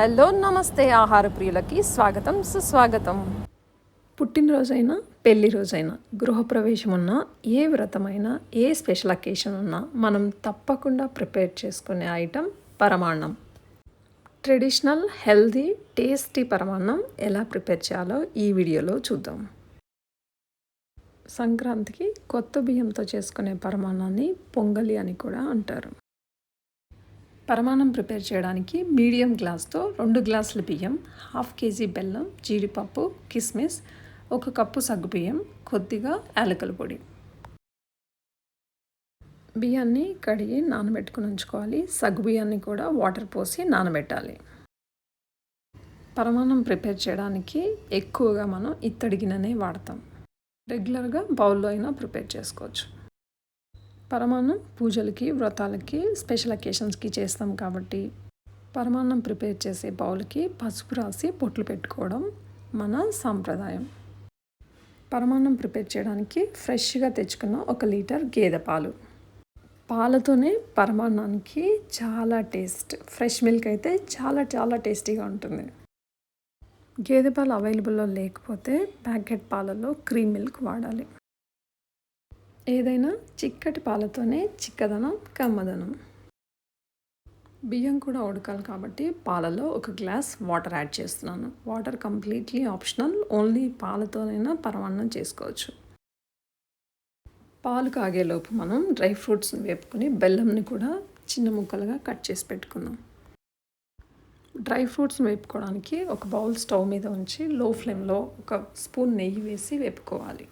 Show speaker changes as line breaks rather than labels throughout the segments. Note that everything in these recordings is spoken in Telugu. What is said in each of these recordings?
హలో నమస్తే ఆహార ప్రియులకి స్వాగతం సుస్వాగతం. పుట్టినరోజైనా పెళ్ళి రోజైనా గృహప్రవేశం ఉన్నా ఏ వ్రతమైనా ఏ స్పెషల్ అకేషన్ ఉన్నా మనం తప్పకుండా ప్రిపేర్ చేసుకునే ఐటెం పరమాన్నం. ట్రెడిషనల్ హెల్దీ టేస్టీ పరమాన్నం ఎలా ప్రిపేర్ చేయాలో ఈ వీడియోలో చూద్దాం. సంక్రాంతికి కొత్త బియ్యంతో చేసుకునే పరమాన్నాన్ని పొంగలి అని కూడా అంటారు. పరమాన్నం ప్రిపేర్ చేయడానికి మీడియం గ్లాస్తో రెండు గ్లాసుల బియ్యం హాఫ్ కేజీ బెల్లం జీడిపప్పు కిస్మిస్ ఒక కప్పు సగ్గుబియ్యం కొద్దిగా యాలకల పొడి. బియ్యాన్ని కడిగి నానబెట్టుకుని ఉంచుకోవాలి. సగ్గుబియ్యాన్ని కూడా వాటర్ పోసి నానబెట్టాలి. పరమాన్నం ప్రిపేర్ చేయడానికి ఎక్కువగా మనం ఇత్తడి గిన్నెనే వాడతాం. రెగ్యులర్గా బౌల్లో అయినా ప్రిపేర్ చేసుకోవచ్చు. పరమాన్నం పూజలకి వ్రతాలకి స్పెషల్ అకేషన్స్కి చేస్తాం కాబట్టి పరమాన్నం ప్రిపేర్ చేసే బౌల్కి పసుపు రాసి పొట్లు పెట్టుకోవడం మన సాంప్రదాయం. పరమాన్నం ప్రిపేర్ చేయడానికి ఫ్రెష్గా తెచ్చుకున్న ఒక లీటర్ గేదె పాలు. పాలతోనే పరమాన్నానికి చాలా టేస్ట్ ఫ్రెష్ మిల్క్ అయితే చాలా చాలా టేస్టీగా ఉంటుంది. గేదె పాలు అవైలబుల్లో లేకపోతే ప్యాకెట్ పాలలో క్రీమ్ మిల్క్ వాడాలి. ఏదైనా చిక్కటి పాలతోనే చిక్కదనం కమ్మదనం. బియ్యం కూడా ఉడకాలి కాబట్టి పాలలో ఒక గ్లాస్ వాటర్ యాడ్ చేస్తున్నాను. వాటర్ కంప్లీట్లీ ఆప్షనల్ ఓన్లీ పాలతోనైనా పరమాన్నం చేసుకోవచ్చు. పాలు కాగేలోపు మనం డ్రై ఫ్రూట్స్ని వేపుకొని బెల్లంని కూడా చిన్న ముక్కలుగా కట్ చేసి పెట్టుకుందాం. డ్రై ఫ్రూట్స్ని వేపుకోవడానికి ఒక బౌల్ స్టవ్ మీద ఉంచి లో ఫ్లేమ్లో ఒక స్పూన్ నెయ్యి వేసి వేపుకోవాలి.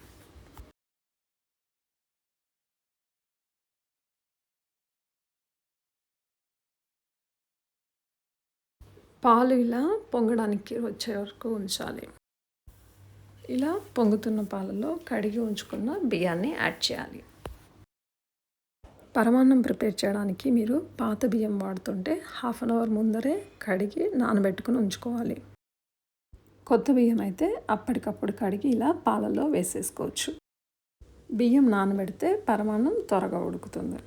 పాలు ఇలా పొంగడానికి వచ్చే వరకు ఉంచాలి. ఇలా పొంగుతున్న పాలలో కడిగి ఉంచుకున్న బియ్యాన్ని యాడ్ చేయాలి. పరమాన్నం ప్రిపేర్ చేయడానికి మీరు పాత బియ్యం వాడుతుంటే హాఫ్ అన్ అవర్ ముందరే కడిగి నానబెట్టుకుని ఉంచుకోవాలి. కొత్త బియ్యం అయితే అప్పటికప్పుడు కడిగి ఇలా పాలలో వేసేసుకోవచ్చు. బియ్యం నానబెడితే పరమాన్నం త్వరగా ఉడుకుతుంది.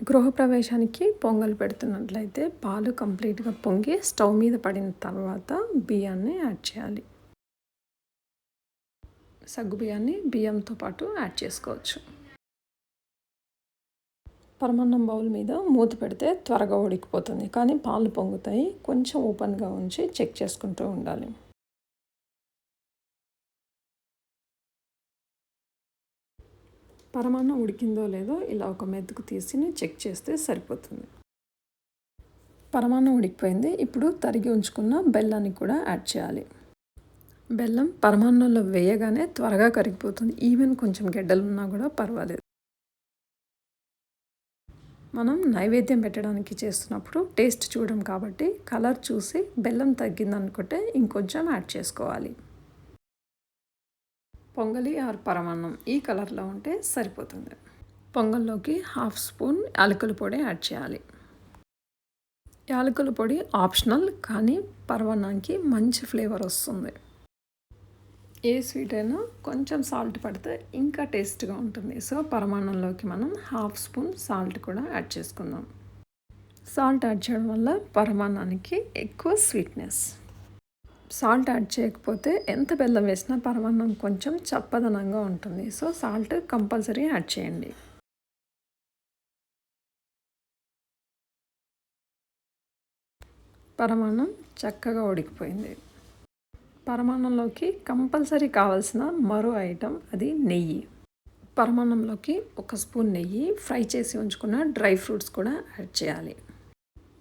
గృహప్రవేశానికి పొంగల్ పెడుతున్నట్లయితే పాలు కంప్లీట్గా పొంగి స్టవ్ మీద పడిన తర్వాత బియ్యాన్ని యాడ్ చేయాలి. సగ్గు బియ్యాన్ని బియ్యంతో పాటు యాడ్ చేసుకోవచ్చు. పరమాన్నం బౌల్ మీద మూత పెడితే త్వరగా ఉడికిపోతుంది. కానీ పాలు పొంగుతాయి. కొంచెం ఓపెన్గా ఉంచి చెక్ చేసుకుంటూ ఉండాలి. పరమాన్నం ఉడికిందో లేదో ఇలా ఒక మెతుకు తీసి చెక్ చేస్తే సరిపోతుంది. పరమాన్నం ఉడికిపోయింది. ఇప్పుడు తరిగి ఉంచుకున్న బెల్లాన్ని కూడా యాడ్ చేయాలి. బెల్లం పరమాన్నంలో వేయగానే త్వరగా కరిగిపోతుంది. ఈవెన్ కొంచెం గెడ్డలు ఉన్నా కూడా పర్వాలేదు. మనం నైవేద్యం పెట్టడానికి చేస్తున్నప్పుడు టేస్ట్ చూడడం కాబట్టి కలర్ చూసి బెల్లం తగ్గిందనుకుంటే ఇంకొంచెం యాడ్ చేసుకోవాలి. పొంగలి ఆర్ పరమాన్నం ఈ కలర్లో ఉంటే సరిపోతుంది. పొంగల్లోకి హాఫ్ స్పూన్ యాలకుల పొడి యాడ్ చేయాలి. యాలకుల పొడి ఆప్షనల్ కానీ పరమాన్నానికి మంచి ఫ్లేవర్ వస్తుంది. ఏ స్వీట్ అయినా కొంచెం సాల్ట్ పడితే ఇంకా టేస్ట్గా ఉంటుంది. సో పరమాన్నంలోకి మనం హాఫ్ స్పూన్ సాల్ట్ కూడా యాడ్ చేసుకుందాం. సాల్ట్ యాడ్ చేయడం వల్ల పరమాన్నానికి ఎక్కువ స్వీట్నెస్. సాల్ట్ యాడ్ చేయకపోతే ఎంత బెల్లం వేసినా పరమాన్నం కొంచెం చప్పదనంగా ఉంటుంది. సో సాల్ట్ కంపల్సరీ యాడ్ చేయండి. పరమాన్నం చక్కగా ఉడికిపోయింది. పరమాన్నంలోకి కంపల్సరీ కావాల్సిన మరో ఐటెం అది నెయ్యి. పరమాన్నంలోకి ఒక స్పూన్ నెయ్యి ఫ్రై చేసి ఉంచుకున్న డ్రై ఫ్రూట్స్ కూడా యాడ్ చేయాలి.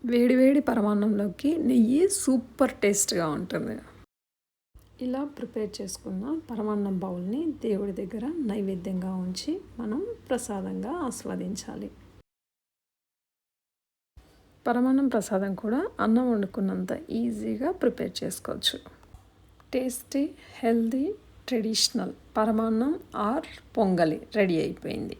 వేడివేడి పరమాన్నంలోకి నెయ్యి సూపర్ టేస్ట్గా ఉంటుంది. ఇలా ప్రిపేర్ చేసుకున్న పరమాన్నం బౌల్ని దేవుడి దగ్గర నైవేద్యంగా ఉంచి మనం ప్రసాదంగా ఆస్వాదించాలి. పరమాన్నం ప్రసాదం కూడా అన్నం వండుకున్నంత ఈజీగా ప్రిపేర్ చేసుకోవచ్చు. టేస్టీ హెల్దీ ట్రెడిషనల్ పరమాన్నం ఆర్ పొంగలి రెడీ అయిపోయింది.